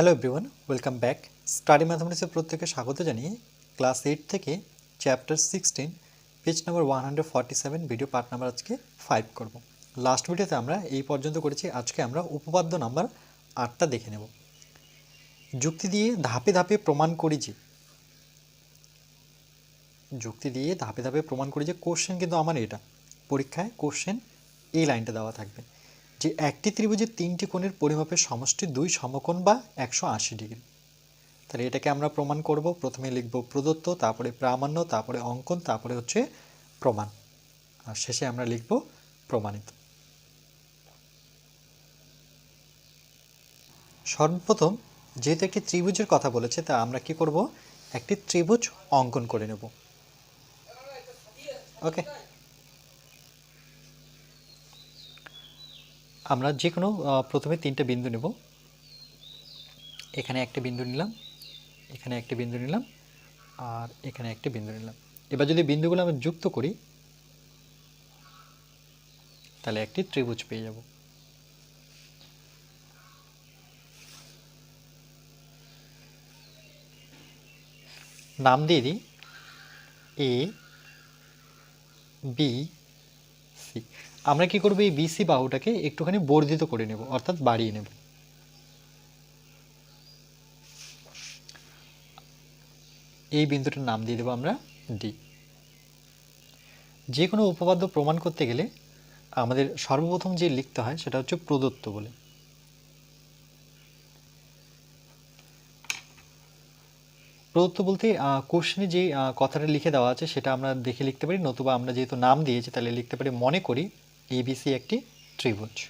Hello everyone welcome back study ম্যাথামেটিক্সের প্রত্যেকে স্বাগত জানিয়ে ক্লাস এইট থেকে chapter sixteen page number one hundred forty seven video part number আজকে five করব। Last ভিডিওতে আমরা এই পর্যন্ত করেছি, আজকে আমরা উপপাদ্য নাম্বার আটটা দেখে নেব। যুক্তি দিয়ে ধাপে ধাপে প্রমাণ করি যে, যুক্তি দিয়ে ধাপে ধাপে প্রমাণ করি যে কোশ্চেন কিন্তু আমার এটা। পরীক্ষায় কোশ্চেন এই লাইনটা দেওয়া থাকবে। যে একটি ত্রিভুজের তিনটি কোণের পরিমাপের সমষ্টি দুই সমকোণ বা একশো আশি ডিগ্রি। তাহলে এটাকে আমরা প্রমাণ করব। প্রথমে লিখব প্রদত্ত, তারপরে প্রামাণ্য, তারপরে অঙ্কন, তারপরে হচ্ছে প্রমাণ। আর শেষে আমরা লিখব প্রমাণিত। সর্বপ্রথম যেহেতু একটি ত্রিভুজের কথা বলেছে, তা আমরা কি করব? একটি ত্রিভুজ অঙ্কন করে নেব। ওকে? আমরা যে কোনো প্রথমে তিনটে বিন্দু নেব। এখানে একটা বিন্দু নিলাম, এখানে একটা বিন্দু নিলাম, আর এখানে একটা বিন্দু নিলাম। এবার যদি বিন্দুগুলো আমরা যুক্ত করি, তাহলে একটি ত্রিভুজ পেয়ে যাব। নাম দিয়ে দিই এ বি সি আমরা কি করব? এই বিসি বাহুটাকে একটুখানি বর্ধিত করে নেব, অর্থাৎ বাড়িয়ে নেব। এই বিন্দুটার নাম দিয়ে দেবো আমরা ডি যে কোনো উপপাদ্য প্রমাণ করতে গেলে আমাদের সর্বপ্রথম যে লিখতে হয় সেটা হচ্ছে প্রদত্ত বলে। প্রদত্ত বলতে কোশ্চেনে যে কথাটা লিখে দেওয়া আছে সেটা আমরা দেখে লিখতে পারি, নতুবা আমরা যেহেতু নাম দিয়েছি তাহলে লিখতে পারি মনে করি এবিসি একটি ত্রিভুজ।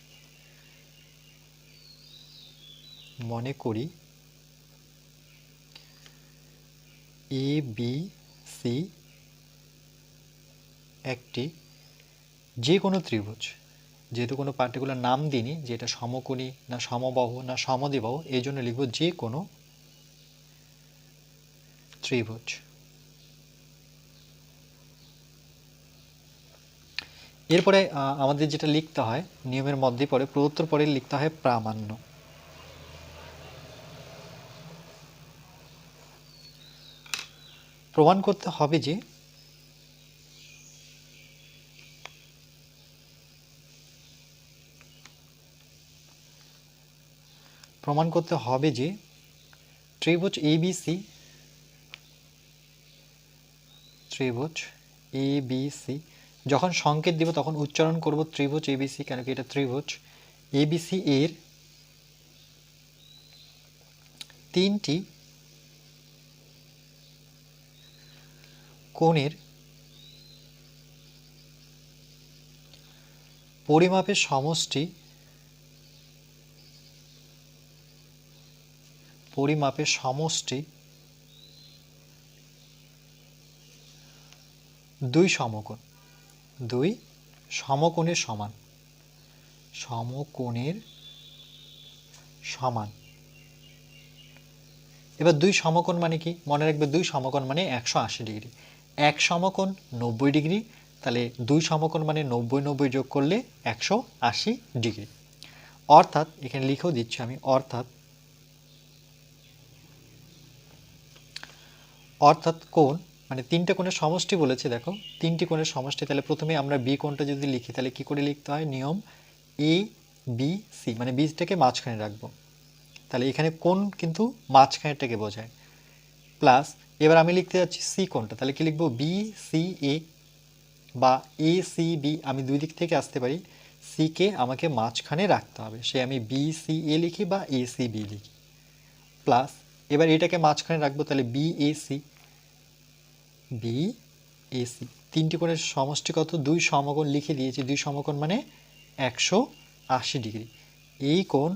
মনে করি এ বি সি একটি যে কোনো ত্রিভুজ। যেহেতু কোনো পার্টিকুলার নাম দিইনি, যে এটা সমকোণী না সমবাহু না সমদ্বিবাহু, এই জন্য লিখব যে কোনো ত্রিভুজ। এরপরে আমাদের যেটা লিখতে হয়, নিয়মের মধ্যে পরে প্রদত্তর পরে লিখতে হয় প্রামাণ্য। প্রমাণ করতে হবে যে, প্রমাণ করতে হবে যে, ত্রিভুজ এবিসি ত্রিভুজ এ বি সি যখন সংকেত দিব, তখন উচ্চারণ করব ত্রিভুজ এবিসি কেন কি এটা ত্রিভুজ। এবিসি এর তিনটি কোণের পরিমাপের সমষ্টি পরিমাপের সমষ্টি দুই সমকোণ। দুই, সমকোণের সমান। সমকোণের সমান। এবার দুই সমকোণ মানে কি? মনে রাখবে দুই সমকোণ মানে একশো আশি ডিগ্রি। এক সমকোণ নব্বই ডিগ্রি, তাহলে দুই সমকোণ মানে নব্বই নব্বই যোগ করলে একশো আশি ডিগ্রি। অর্থাৎ, এখানে লিখেও দিচ্ছি আমি, অর্থাৎ অর্থাৎ কোণ মানে তিনটে কোণের সমষ্টি বলেছে, দেখো। তিনটি কোণের সমষ্টি, তাহলে প্রথমে আমরা বি কোণটা যদি লিখি, তাহলে কি করে লিখতে হয়? নিয়ম এ বি সি মানে বীজটাকে মাঝখানে রাখব। তাহলে এখানে কোণ কিন্তু মাঝখানেরটাকে বোঝায়। প্লাস এবার আমি লিখতে যাচ্ছি সি কোণটা, তাহলে কি লিখব? বি সি এ বা এ সি বি আমি দুই দিক থেকে আসতে পারি। সিকে আমাকে মাঝখানে রাখতে হবে। সে আমি বি সি এ লিখি বা এ সি বি লিখি। প্লাস এবার এটাকে মাঝখানে রাখব, তাহলে B A C B AC তিনটি কোণের সমষ্টি কত দুই সমকোণ লিখে দিয়েছি। দুই সমকোণ মানে একশো আশি ডিগ্রি। এই কোণ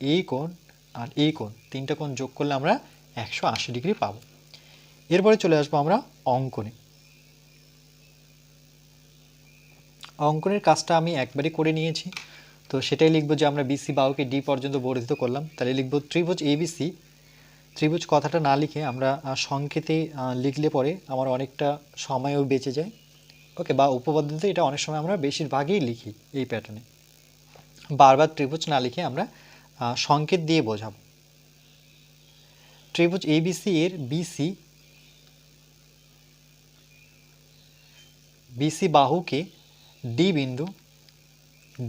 এই কোণ আর এই কোণ, তিনটা কোণ যোগ করলে আমরা একশো আশি ডিগ্রি পাবো। এরপরে চলে আসব আমরা অঙ্কনে। অঙ্কনের কাজটা আমি একবারই করে নিয়েছি। তো সেটাই লিখব যে আমরা বিসি বাহুকে ডি পর্যন্ত বর্ধিত করলাম। তাহলে লিখব ত্রিভুজ এবিসি ত্রিভুজ কথাটা না লিখে আমরা সংকেতে লিখলে পরে আমার অনেকটা সময়ও বেঁচে যায়। ওকে, বা উপপাদ্যতে এটা অনেক সময় আমরা বেশিরভাগই লিখি এই প্যাটার্নে বারবার ত্রিভুজ না লিখে আমরা সংকেত দিয়ে বোঝাবো। ত্রিভুজ এবিসি এর বিসি বিসি বাহুকে ডি বিন্দু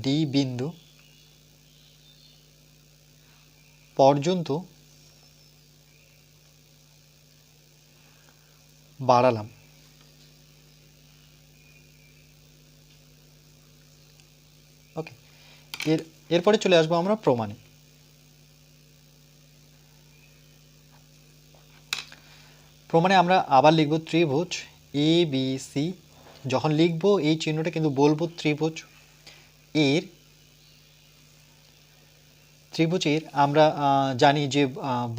ডি বিন্দু পর্যন্ত বাড়ালাম। ওকে এর, এরপরে চলে আসব আমরা প্রমাণে। প্রমাণে আমরা আবার লিখব ত্রিভুজ এ বি সি যখন লিখব এই চিহ্নটা কিন্তু বলব ত্রিভুজ এর ত্রিভুজের আমরা জানি যে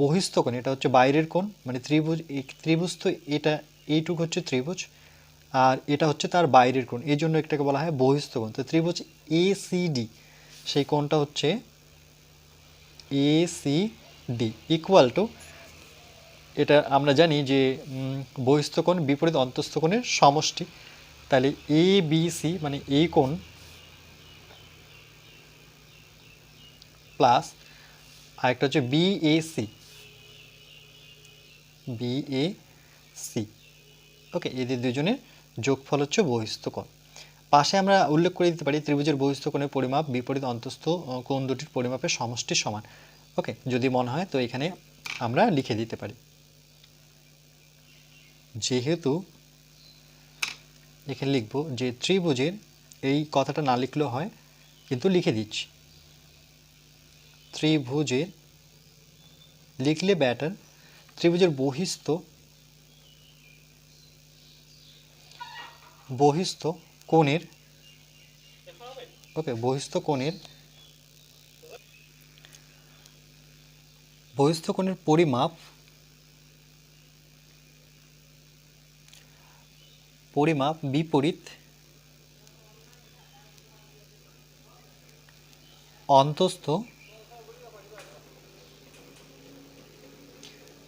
বহিস্থ কোণ, এটা হচ্ছে বাইরের কোণ মানে ত্রিভুজ ত্রিভুজ তো এটা, এইটুকু হচ্ছে ত্রিভুজ, আর এটা হচ্ছে তার বাইরের কোণ, এই জন্য এটাকে বলা হয় বহিস্থ কোণ। তো ত্রিভুজ এ সি ডি সেই কোণটা হচ্ছে A C D equal to এটা আমরা জানি যে বহিস্থ কোণ বিপরীত অন্তস্থ কোণের সমষ্টি। তাহলে এ বি সি মানে এই কোণ প্লাস আরেকটা হচ্ছে বিএসি বিএসি ওকে এদের দুজনের যোগফল হচ্ছে বহিস্থ কোণ পাশে আমরা উল্লেখ করে দিতে পারি ত্রিভুজের বহিস্থ কোণের পরিমাপ, বিপরীত অন্তস্থ কোণ দুটির পরিমাপের সমষ্টির সমান। ওকে যদি মনে হয় তো এখানে আমরা লিখে দিতে পারি। যেহেতু এখানে লিখব যে ত্রিভুজের এই কথাটা না লিখলেও হয়, কিন্তু লিখে দিচ্ছি। ত্রিভুজের লিখলে ব্যাটার ত্রিভুজের বহিস্থ বহিস্থ কোণের ওকে বহিস্থ কোণের বহিস্থ কোণের পরিমাপ পরিমাপ বিপরীত, অন্তস্থ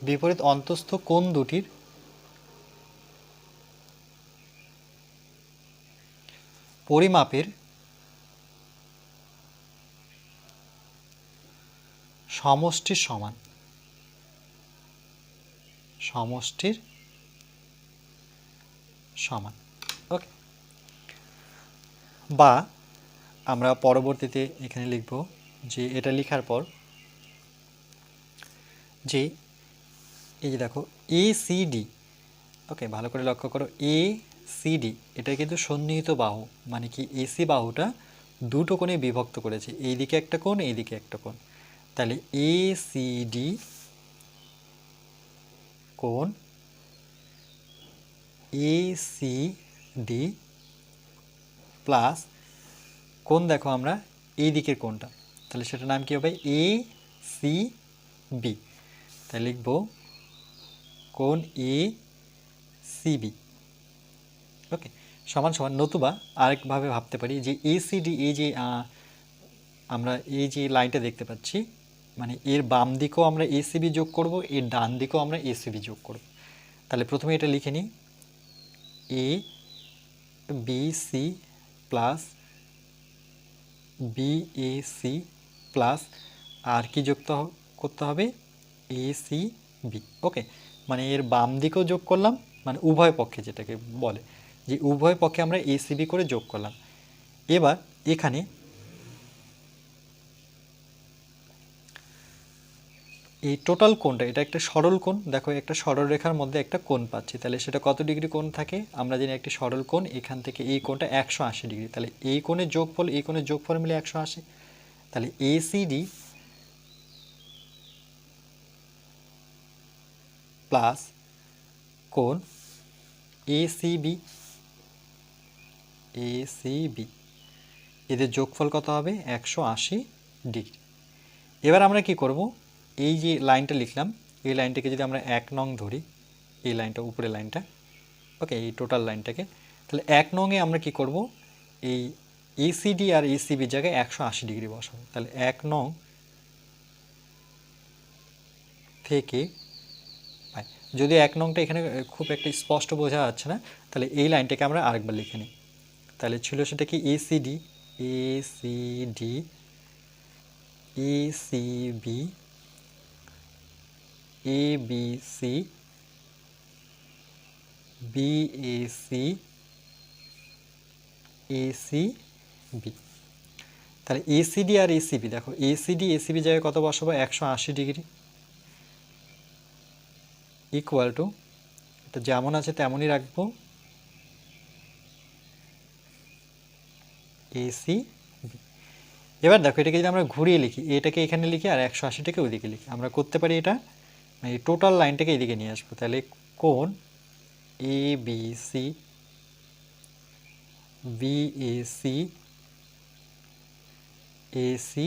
বিপরীত অন্তস্থ কোণ দুটির পরিমাপের সমষ্টির সমান। সমষ্টির সমান। ওকে বা আমরা পরবর্তীতে এখানে লিখব যে এটা লেখার পর যে এই যে দেখো এ সিডি ওকে ভালো করে লক্ষ্য করো এ সিডি এটা কিন্তু সন্নিহিত বাহু মানে কি এসি বাহুটা দুটো কোণে বিভক্ত করেছে এই দিকে একটা কোণ, এইদিকে একটা কোণ। তাহলে এ সিডি কোণ এ সি ডি প্লাস কোণ দেখো আমরা এই দিকের কোণটা। তাহলে সেটার নাম কি হবে? এ সি বি তাহলে লিখব কোণ এ সিবি ওকে সমান সমান নতুবা আরেকভাবে ভাবতে পারি যে এ এসিডি এই যে আমরা এই যে লাইনটা দেখতে পাচ্ছি মানে এর বাম দিকেও আমরা এসিবি যোগ করব, এর ডান দিকেও আমরা এসিবি যোগ করব। তাহলে প্রথমে এটা লিখে নিই। A B C plus B A C plus আর কি যুক্ত করতে হবে? এ সি বি ওকে মানে এর বাম দিকেও যোগ করলাম মানে উভয় পক্ষে যেটাকে বলে, যে উভয় পক্ষে আমরা এ সি বি করে যোগ করলাম। এবার এখানে এই টোটাল কোণটা, এটা একটা সরল কোণ, দেখো একটা সরল রেখার মধ্যে একটা কোণ পাচ্ছি, তাহলে সেটা কত ডিগ্রি কোণ থাকে? আমরা জানি একটি সরল কোণ, এখান থেকে এই কোণটা একশো আশি ডিগ্রি, তাহলে এই কোণের যোগফল, এই কোণের যোগফল মিলে একশো আশি, তাহলে এসিডি প্লাস কোণ এসিবি এসিবি এদের যোগফল কত হবে? একশো আশি ডিগ্রি। এবার আমরা কি করব? এই যে লাইনটা লিখলাম, এই লাইনটাকে যদি আমরা এক নং ধরি, এই লাইনটা উপরে লাইনটা, ওকে, এই টোটাল লাইনটাকে, তাহলে এক নংয়ে আমরা কি করব? এই এসিডি আর এসিবির জায়গায় একশো আশি ডিগ্রি বসাবো। তাহলে এক নং থেকে যদি এক নংটা এখানে খুব একটা স্পষ্ট বোঝা যাচ্ছে না, তাহলে এই লাইনটাকে আমরা আরেকবার লিখে নিই। তাহলে ছিল সেটা কি? ACD ACD ACB A B C B A C A C B তাহলে এসিডি আর এসিবি দেখো এসিডি এসিবি জায়গায় কত বসাবো? একশো আশি ডিগ্রি। ইকুয়াল টু এটা যেমন আছে তেমনই রাখব। এসি এবার দেখো, এটাকে যদি আমরা ঘুরিয়ে লিখি, এটাকে এখানে লিখি আর একশো আশিটাকে ওইদিকে লিখি। আমরা করতে পারি এটা এই টোটাল লাইনটাকে এইদিকে নিয়ে আসব। তাহলে কোন A B C B A C AC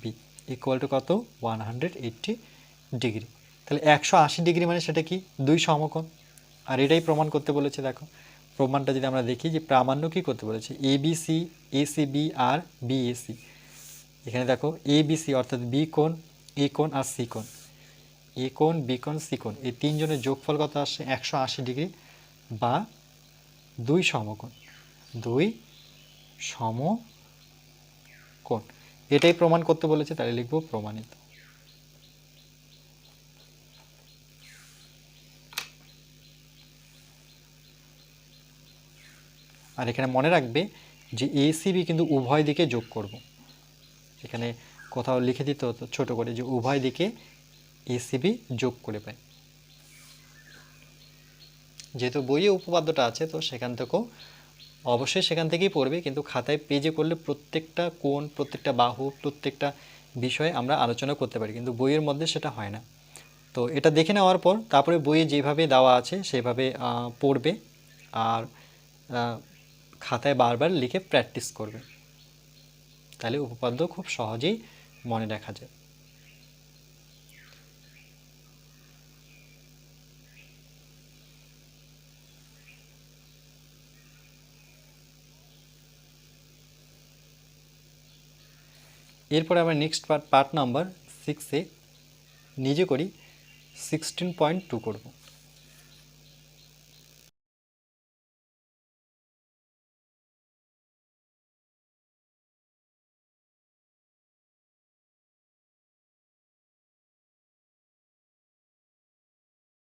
B equal to কত? ওয়ান হান্ড্রেড এইট্টি ডিগ্রি তাহলে একশো আশি ডিগ্রি মানে সেটা কি? দুই সমকোণ। আর এটাই প্রমাণ করতে বলেছে, দেখো। প্রমাণটা যদি আমরা দেখি যে প্রামাণ্য কী করতে বলেছে? A B C AC B R BAC এখানে দেখো এ বি সি অর্থাৎ বি কোণ এ কোণ আর সি কোণ। এ কোণ বি কোণ সি কোণ। এই তিনজনের যোগফল কত আসছে একশো আশি ডিগ্রি বা দুই সমকোণ। দুই সম কোণ এটাই প্রমাণ করতে বলেছে, তাহলে লিখব প্রমাণিত। আর এখানে মনে রাখবে যে এসিবি কিন্তু উভয় দিকে যোগ করব। এখানে কোথাও লিখে দিতে হতো ছোট করে যে উভয় দিকে এসিবি যোগ করে পাই। যেহেতু বইয়ে উপপাদ্যটা আছে, তো সেখান থেকেও অবশ্যই সেখান থেকেই পড়বে, কিন্তু খাতায় পেজে করলে প্রত্যেকটা কোণ, প্রত্যেকটা বাহু, প্রত্যেকটা বিষয়ে আমরা আলোচনা করতে পারি, কিন্তু বইয়ের মধ্যে সেটা হয় না। তো এটা দেখে নেওয়ার পর তারপরে বইয়ে যেভাবে দেওয়া আছে, সেভাবে পড়বে। আর খাতায় বারবার লিখে প্র্যাকটিস করবে। তাহলে উপপাদ্য খুব সহজেই মনে রাখা যায়। এরপরে আমরা নেক্সট পার্ট পার্ট নাম্বার সিক্সে নিজে করি সিক্সটিন পয়েন্ট টু করব।